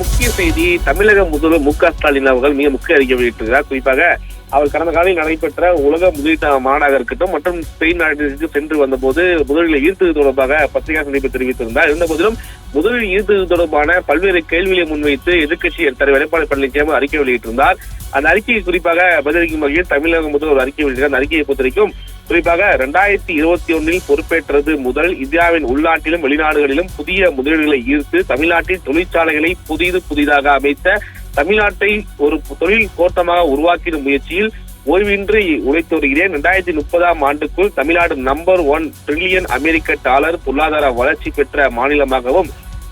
முக்கிய செய்தி தமிழக முதல்வர் மு க ஸ்டாலின் அவர்கள் மிக முக்கிய அறிக்கை வெளியிட்டிருக்கிறார். குறிப்பாக அவர் கடந்த காலையில் நடைபெற்ற உலக முதலீட்டு மாநாடாக இருக்கட்டும் மற்றும் ஸ்பெயின் நாட்டிற்கு சென்று வந்தபோது முதலீடுகளை ஈர்த்தது தொடர்பாக பத்திரிகை சந்திப்பு தெரிவித்திருந்தார். இருந்த போதிலும் முதலீடு ஈர்த்தது தொடர்பான பல்வேறு கேள்விகளை முன்வைத்து எதிர்க்கட்சி தலைவர் எடப்பாடி பழனிசாமி அறிக்கை வெளியிட்டிருந்தார். அந்த அறிக்கையை குறிப்பாக பதிலளிக்கும் வகையில் தமிழக முதல்வர் அறிக்கை வெளியிட்டார் அந்த அறிக்கையை பொறுத்தவரைக்கும் குறிப்பாக ரெண்டாயிரத்தி இருபத்தி ஒன்னில் பொறுப்பேற்றது முதல் இந்தியாவின் உள்நாட்டிலும் வெளிநாடுகளிலும் புதிய முதலீடுகளை ஈர்த்து தமிழ்நாட்டில் தொழிற்சாலைகளை புதிது புதிதாக அமைத்த தமிழ்நாட்டை ஒரு தொழில் கோட்டமாக உருவாக்கிடும் முயற்சியில் ஓய்வின்றி உழைத்து வருகிறேன். இரண்டாயிரத்தி முப்பதாம் ஆண்டுக்குள் தமிழ்நாடு நம்பர் ஒன் ட்ரில்லியன் அமெரிக்க டாலர் பொருளாதார வளர்ச்சி பெற்ற மாநிலமாகவும்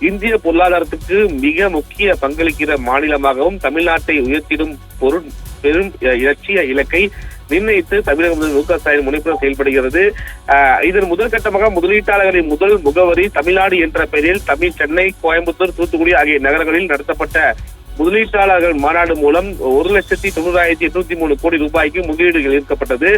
இந்திய பொருளாதாரத்துக்கு மிக முக்கிய பங்களிக்கிற மாநிலமாகவும் தமிழ்நாட்டை உயர்த்திடும் பொருள் பெரும் இலட்சிய இலக்கை நிர்ணயித்து தமிழக முதல் மு க ஸ்டாலின் முனைப்புடன் செயல்படுகிறது. இதன் முதல் கட்டமாக முதலீட்டாளர்களின் முதல் முகவரி தமிழ்நாடு என்ற பெயரில் தமிழ் சென்னை கோயம்புத்தூர் தூத்துக்குடி ஆகிய நகரங்களில் நடத்தப்பட்ட முதலீட்டாளர்கள் மாநாடு மூலம் ஒரு லட்சத்தி தொண்ணூறாயிரத்தி எட்நூத்தி மூணு கோடி ரூபாய்க்கு முதலீடுகள் ஈர்க்கப்பட்டது.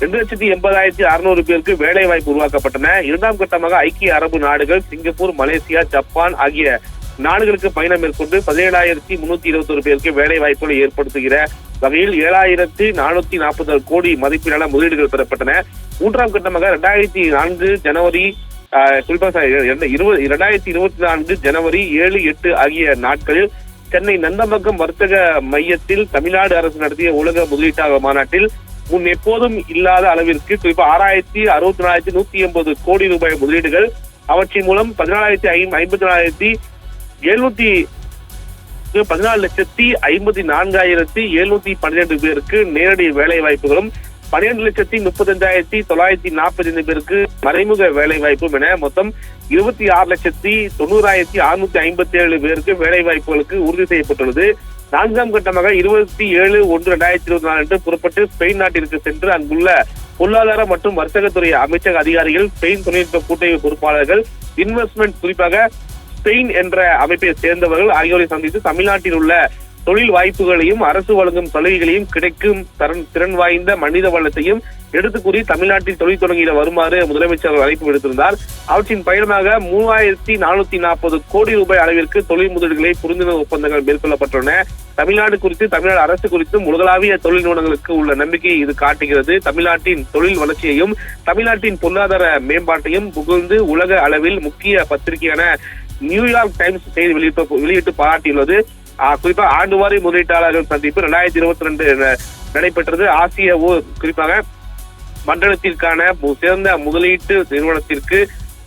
ரெண்டு லட்சத்தி எண்பதாயிரத்தி அறுநூறு பேருக்கு வேலை வாய்ப்பு உருவாக்கப்பட்டன. இரண்டாம் கட்டமாக ஐக்கிய அரபு நாடுகள் சிங்கப்பூர் மலேசியா ஜப்பான் ஆகிய நாடுகளுக்கு பயணம் மேற்கொண்டு பதினேழாயிரத்தி முன்னூத்தி இருபத்தொரு பேருக்கு வேலை வாய்ப்புகளை ஏற்படுத்துகிற வகையில் ஏழாயிரத்தி நானூத்தி நாற்பது கோடி மதிப்பிலான முதலீடுகள் பெறப்பட்டன. மூன்றாம் கட்டமாக இரண்டாயிரத்தி நான்கு ஜனவரி குறிப்பாக இரண்டாயிரத்தி இருபத்தி நான்கு ஜனவரி ஏழு எட்டு ஆகிய நாட்களில் சென்னை நந்தம்பக்கம் வர்த்தக மையத்தில் தமிழ்நாடு அரசு நடத்திய உலக முதலீட்டாளர் மாநாட்டில் முன் எப்போதும் இல்லாத அளவிற்கு குறிப்பாக ஆறாயிரத்தி அறுபத்தி நாலாயிரத்தி நூத்தி எண்பது கோடி ரூபாய் முதலீடுகள். அவற்றின் மூலம் பதினாலாயிரத்தி ஐம்பத்தி நாலாயிரத்தி எழுநூத்தி பதினாலு லட்சத்தி ஐம்பத்தி நான்காயிரத்தி எழுநூத்தி பன்னிரண்டு பேருக்கு நேரடி வேலை வாய்ப்புகளும் பன்னிரண்டு லட்சத்தி முப்பத்தஞ்சாயிரத்தி தொள்ளாயிரத்தி நாற்பத்தி ஐந்து பேருக்கு மறைமுக வேலை வாய்ப்பும் என மொத்தம் இருபத்தி ஆறு லட்சத்தி தொண்ணூறாயிரத்தி அறுநூத்தி ஐம்பத்தி ஏழு பேருக்கு வேலை வாய்ப்புகளுக்கு உறுதி செய்யப்பட்டுள்ளது. நான்காம் கட்டமாக இருபத்தி ஏழு ஒன்று ரெண்டாயிரத்தி இருபத்தி நாலு அன்று புறப்பட்டு ஸ்பெயின் நாட்டிற்கு சென்று அங்குள்ள பொருளாதார மற்றும் வர்த்தகத்துறை அமைச்சக அதிகாரிகள் ஸ்பெயின் தொழில்நுட்ப கூட்டணி பொறுப்பாளர்கள் இன்வெஸ்ட்மெண்ட் குறிப்பாக ஸ்பெயின் என்ற அமைப்பை சேர்ந்தவர்கள் ஆகியோரை சந்தித்து தமிழ்நாட்டில் உள்ள தொழில் வாய்ப்புகளையும் அரசு வழங்கும் சலுகைகளையும் கிடைக்கும் தரன் திறன் வாய்ந்த மனித வளத்தையும் எடுத்து கூறி தமிழ்நாட்டில் தொழில் தொடங்கிட வருமாறு முதலமைச்சர் அழைப்பு விடுத்திருந்தார். அவற்றின் பயணமாக மூவாயிரத்தி நானூத்தி நாற்பது கோடி ரூபாய் அளவிற்கு தொழில் முதலீடுகளை புரிந்துணர்வு ஒப்பந்தங்கள் மேற்கொள்ளப்பட்டுள்ளன. தமிழ்நாடு குறித்து தமிழ்நாடு அரசு குறித்தும் உலகளாவிய தொழில் நிறுவனங்களுக்கு உள்ள நம்பிக்கையை இது காட்டுகிறது. தமிழ்நாட்டின் தொழில் வளர்ச்சியையும் தமிழ்நாட்டின் பொருளாதார மேம்பாட்டையும் புகழ்ந்து உலக அளவில் முக்கிய பத்திரிகையான நியூயார்க் டைம்ஸ் செய்தி வெளியிட்டு வெளியிட்டு பாராட்டியுள்ளது. குறிப்பா ஆண்டு ஆண்டுவாரி முதலீட்டாளர்கள் சந்திப்பு ரெண்டாயிரத்தி இருபத்தி ரெண்டு நடைபெற்றது. ஆசிய குறிப்பாக மண்டலத்திற்கான சிறந்த முதலீட்டு நிறுவனத்திற்கு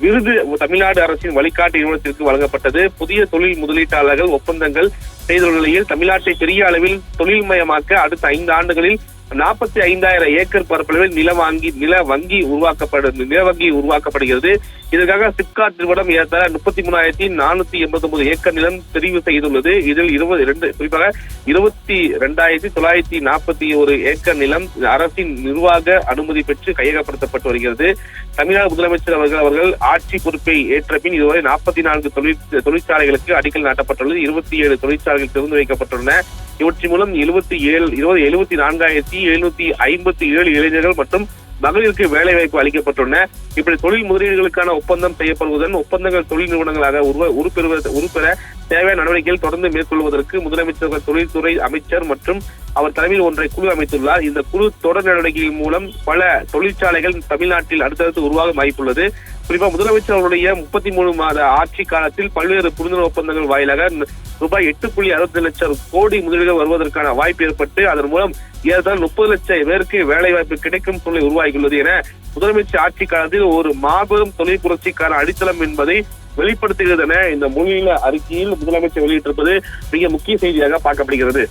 விருது தமிழ்நாடு அரசின் வழிகாட்டு நிறுவனத்திற்கு வழங்கப்பட்டது. புதிய தொழில் முதலீட்டாளர்கள் ஒப்பந்தங்கள் செய்துள்ள நிலையில் தமிழ்நாட்டை பெரிய அளவில் தொழில்மயமாக்க அடுத்த ஐந்து ஆண்டுகளில் நாற்பத்தி ஐந்தாயிரம் ஏக்கர் பரப்பளவில் நில வாங்கி நில வங்கி உருவாக்கப்படு நில வங்கி உருவாக்கப்படுகிறது. இதற்காக சிப்காட் நிறுவனம் ஏறத்தாழ முப்பத்தி மூணாயிரத்தி நானூத்தி எண்பத்தி ஒன்பது ஏக்கர் நிலம் தெரிவு செய்துள்ளது. இதில் இருபது இரண்டு குறிப்பாக இருபத்தி ரெண்டாயிரத்தி தொள்ளாயிரத்தி நாற்பத்தி ஒரு ஏக்கர் நிலம் அரசின் நிர்வாக அனுமதி பெற்று கையகப்படுத்தப்பட்டு வருகிறது. தமிழ்நாடு முதலமைச்சர் அவர்கள் அவர்கள் ஆட்சி பொறுப்பை ஏற்ற பின் இதுவரை நாற்பத்தி நான்கு தொழிற் தொழிற்சாலைகளுக்கு அடிக்கல் நாட்டப்பட்டுள்ளது. இருபத்தி ஏழு தொழிற்சாலைகள் திறந்து வைக்கப்பட்டுள்ளன. இவற்றின் மூலம் எழுபத்தி ஏழு இருபது எழுபத்தி நான்காயிரத்தி எழுநூத்தி ஐம்பத்தி ஏழு இளைஞர்கள் மற்றும் மகளிருக்கு வேலை வாய்ப்பு அளிக்கப்பட்டுள்ளன. இப்படி தொழில் முதலீடுகளுக்கான ஒப்பந்தம் செய்யப்படுவதுடன் ஒப்பந்தங்கள் தொழில் நிறுவனங்களாக உருவ உருப்பெறுவ உருப்பெற தேவையான நடவடிக்கைகள் தொடர்ந்து மேற்கொள்வதற்கு முதலமைச்சர் தொழில்துறை அமைச்சர் மற்றும் அவர் தலைமையில் ஒன்றை குழு அமைத்துள்ளார். இந்த குழு தொடர் நடவடிக்கைகள் மூலம் பல தொழிற்சாலைகள் தமிழ்நாட்டில் அடுத்தடுத்து உருவாக வாய்ப்புள்ளது. குறிப்பாக முதலமைச்சர் அவருடைய முப்பத்தி மூணு மாத ஆட்சி காலத்தில் பல்வேறு புரிந்துணர்வு ஒப்பந்தங்கள் வாயிலாக ரூபாய் எட்டு புள்ளி அறுபத்தி லட்சம் கோடி முதலீடுகள் வருவதற்கான வாய்ப்பு ஏற்பட்டு அதன் மூலம் ஏறத்தாழ முப்பது லட்சம் பேருக்கு வேலை வாய்ப்பு கிடைக்கும் சூழ்நிலை உருவாகியுள்ளது என முதலமைச்சர் ஆட்சி காலத்தில் ஒரு மாபெரும் தொழில் புரட்சிக்கான அடித்தளம் என்பதை வெளிப்படுத்துகிறது என இந்த மொழியில அறிக்கையில் முதலமைச்சர் வெளியிட்டிருப்பது மிக முக்கிய செய்தியாக பார்க்கப்படுகிறது.